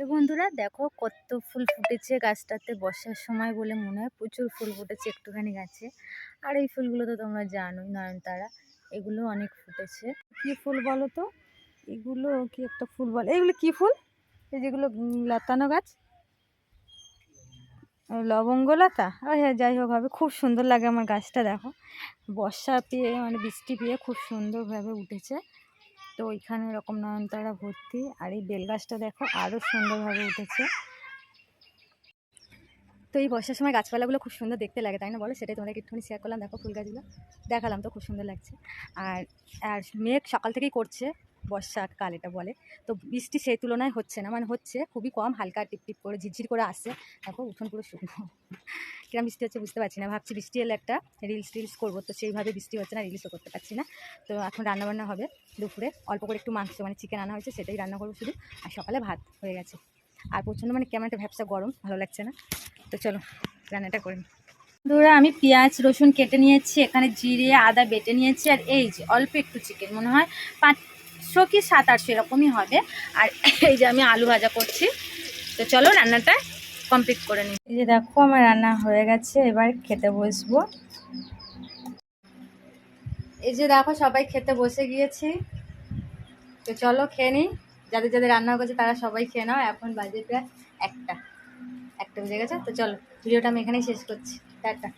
তো বন্ধুরা দেখো কত ফুল ফুটেছে গাছটাতে বর্ষার সময় বলে মনে হয়। প্রচুর ফুল ফুটেছে, একটুখানি গাছে। আর এই ফুলগুলো তো তোমরা জানোই, নয়নতারা, এগুলো অনেক ফুটেছে। কি ফুল বলো তো? এগুলো কি একটা ফুল বলে? এগুলো কি ফুল? এই যেগুলো লতানো গাছ? লবঙ্গলতা? ও হ্যাঁ যাই হোক হবে খুব সুন্দর লাগে আমার গাছটা, দেখো। বর্ষা পেয়ে মানে বৃষ্টি পেয়ে খুব সুন্দরভাবে উঠেছে। তো ওইখানে এরকম নয়নতারা ভর্তি। আর এই বেল গাছটা দেখো আরও সুন্দরভাবে উঠেছে। তো এই বর্ষার সময় গাছপালাগুলো খুব সুন্দর দেখতে লাগে, তাই না বলো? সেটাই তোমাদেরকে একটুখানি শেয়ার করলাম। দেখো ফুল গাছগুলো। দেখালাম তো, খুব সুন্দর লাগছে। আর আর মেঘ সকাল থেকেই করছে, বর্ষাকাল এটা বলে। তো বৃষ্টি সেই তুলনায় হচ্ছে না মানে হচ্ছে খুবই কম, হালকা টিপ টিপ করে, ঝিরঝির করে আসছে। দেখো, উঠোন পুরো শুকনো। কিরম বৃষ্টি হচ্ছে বুঝতে পারছি না। ভাবছি বৃষ্টি এলে একটা রিলস টিলস করব। তো সেইভাবে বৃষ্টি হচ্ছে না রিলসও করতে পারছি না। তো এখন রান্নাবান্না হবে দুপুরে। অল্প করে একটু মাংস মানে চিকেন আনা হয়েছে, সেটাই রান্না করব শুধু। আর সকালে ভাত হয়ে গেছে। আর প্রচণ্ড মানে কেমন একটা ভ্যাবসা গরম, ভালো লাগছে না। তো চলো, রান্নাটা করি বন্ধুরা, আমি পেঁয়াজ, রসুন কেটে নিয়েছি, এখানে জিরে, আদা বেটে নিয়েছি, আর এই যে অল্প একটু চিকেন মনে হয় পাঁচশো কি সাত আটশো এরকমই হবে। আর এই যে আমি আলু ভাজা করছি। তো চলো, রান্নাটা কমপ্লিট করে নিই। এই যে দেখো, আমার রান্না হয়ে গেছে, এবার খেতে বসবো। এই যে দেখো, সবাই খেতে বসে গিয়েছি। তো চলো খেয়ে নিই। যাদের যাদের রান্না করেছে তারা সবাই খেয়ে নাও। এখন বাজে প্রায় একটা। একটা বেজে গেছে। তো চলো, ভিডিওটা আমি এখানেই শেষ করছি। টাটা।